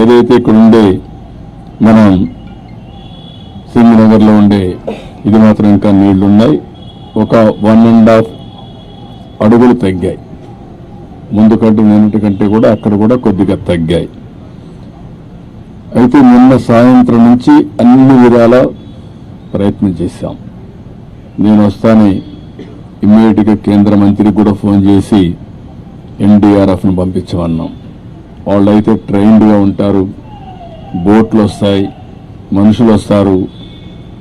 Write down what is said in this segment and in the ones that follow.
ఏదైతే ఇక్కడ ఉండే మనం సింగనగర్లో ఉండే ఇది మాత్రం ఇంకా నీళ్ళు ఉన్నాయి ఒక వన్ అండ్ హాఫ్ అడుగులు తగ్గాయి. ముందు కంటే నిన్నటి కంటే కూడా అక్కడ కూడా కొద్దిగా తగ్గాయి. అయితే నిన్న సాయంత్రం నుంచి అన్ని విధాల ప్రయత్నం చేశాం. నేను వస్తానే ఇమ్మీడియట్గా కేంద్ర మంత్రికి కూడా ఫోన్ చేసి ఎన్డీఆర్ఎఫ్ను పంపించమన్నాం. వాళ్ళైతే ట్రైన్డ్గా ఉంటారు. బోట్లు వస్తాయి మనుషులు వస్తారు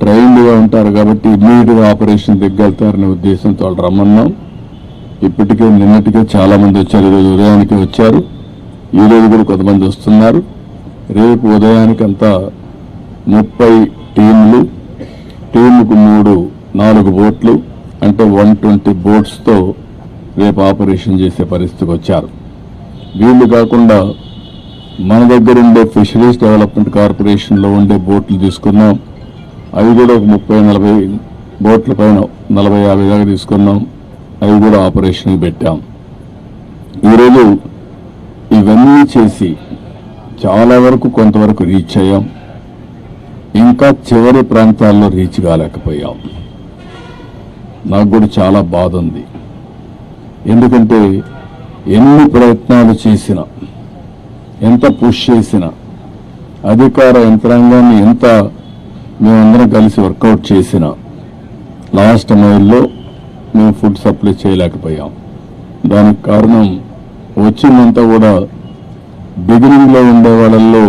ట్రైన్డ్గా ఉంటారు కాబట్టి ఇమ్మీడియట్గా ఆపరేషన్ దిగ్గలుతారనే ఉద్దేశంతో వాళ్ళు రమ్మన్నాం. ఇప్పటికే నిన్నటికే చాలామంది వచ్చారు. ఈరోజు ఉదయానికి వచ్చారు. ఈరోజు కూడా కొంతమంది వస్తున్నారు. రేపు ఉదయానికి అంతా ముప్పై టీంలు టీముకు మూడు నాలుగు బోట్లు అంటే వన్ ట్వంటీ బోట్స్తో రేపు ఆపరేషన్ చేసే పరిస్థితికి వచ్చారు. వీళ్ళు కాకుండా మన దగ్గర ఉండే ఫిషరీస్ డెవలప్మెంట్ కార్పొరేషన్లో ఉండే బోట్లు తీసుకున్నాం. అవి కూడా ఒక ముప్పై నలభై బోట్ల పైన నలభై యాభై దాకా తీసుకున్నాం. అవి కూడా ఆపరేషన్ పెట్టాం. ఈరోజు ఇవన్నీ చేసి చాలా వరకు కొంతవరకు రీచ్ అయ్యాం. ఇంకా చివరి ప్రాంతాల్లో రీచ్ కాలేకపోయాం. నాకు కూడా చాలా బాధ ఉంది. ఎందుకంటే ఎన్ని ప్రయత్నాలు చేసినా ఎంత పుష్ చేసినా అధికార యంత్రాంగాన్ని ఎంత మేమందరం కలిసి వర్కౌట్ చేసినా లాస్ట్ మైల్లో మేము ఫుడ్ సప్లై చేయలేకపోయాం. దానికి కారణం వచ్చిందంతా కూడా బిగినింగ్లో ఉండే వాళ్ళల్లో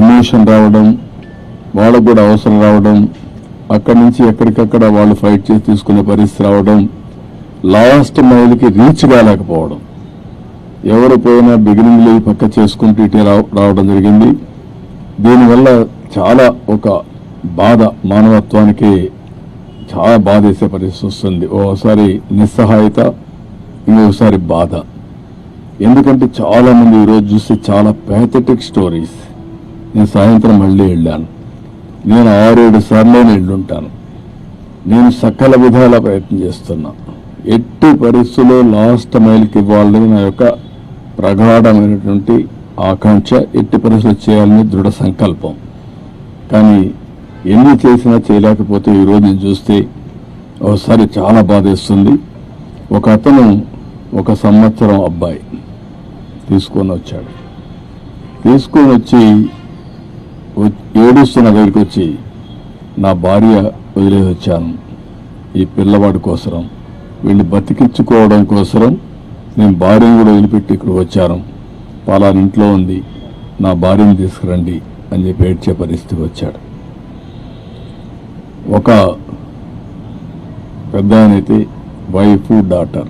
ఎమోషన్ రావడం వాళ్ళకు కూడా అవసరం రావడం అక్కడి నుంచి ఎక్కడికక్కడ వాళ్ళు ఫైట్ చేసి తీసుకునే పరిస్థితి రావడం లాస్ట్ మైల్కి రీచ్ కాలేకపోవడం. ఎవరు పోయినా బిగినింగ్ లేవి పక్క చేసుకుంటూ ఇటే రావడం జరిగింది. దీనివల్ల చాలా ఒక బాధ మానవత్వానికి చాలా బాధేసే పరిస్థితి వస్తుంది. ఓసారి నిస్సహాయత ఇంకొకసారి బాధ. ఎందుకంటే చాలామంది ఈరోజు చూస్తే చాలా ప్యాథెటిక్ స్టోరీస్ నేను సాయంత్రం మళ్ళీ వెళ్ళాను. నేను ఆరేడు సార్లు వెళ్ళుంటాను. నేను సకల విధాల ప్రయత్నం చేస్తున్నా. ఎట్టి పరిస్థితుల్లో లాస్ట్ మైల్కి ఇవ్వాలని నా యొక్క ప్రగాఢమైనటువంటి ఆకాంక్ష ఎట్టి పరిస్థితులు చేయాలని దృఢ సంకల్పం. కానీ ఎన్ని చేసినా చేయలేకపోతే ఈరోజు నేను చూస్తే ఒకసారి చాలా బాధేస్తుంది. ఒక అతను ఒక సంవత్సరం అబ్బాయి తీసుకొని వచ్చాడు. తీసుకొని వచ్చి ఏడుస్తున్న దగ్గరికి వచ్చి నా భార్య వదిలేసి వచ్చాను. ఈ పిల్లవాడి కోసరం వీడిని బతికించుకోవడం కోసరం నేను భార్యను కూడా వదిలిపెట్టి ఇక్కడ వచ్చాను. పలాని ఇంట్లో ఉంది. నా భార్యను తీసుకురండి అని చెప్పి ఏడ్చే పరిస్థితికి వచ్చాడు. ఒక పెద్ద అయితే వైఫ్ డాటర్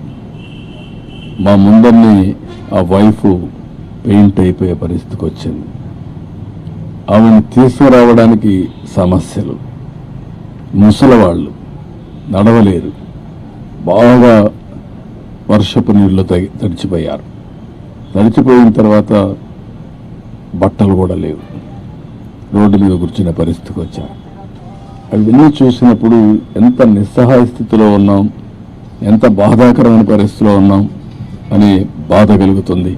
మా ముందరిని ఆ వైఫ్ పెయింట్ అయిపోయే పరిస్థితికి వచ్చింది. ఆమెను తీసుకురావడానికి సమస్యలు. ముసలవాళ్ళు నడవలేరు. బాగా వర్షపు నీళ్ళు తడిచిపోయారు. తడిచిపోయిన తర్వాత బట్టలు కూడా లేవు. రోడ్డు మీద కూర్చున్న పరిస్థితికి వచ్చారు. అవన్నీ చూసినప్పుడు ఎంత నిస్సహాయ స్థితిలో ఉన్నాం ఎంత బాధాకరమైన పరిస్థితిలో ఉన్నాం అనే బాధ కలుగుతుంది.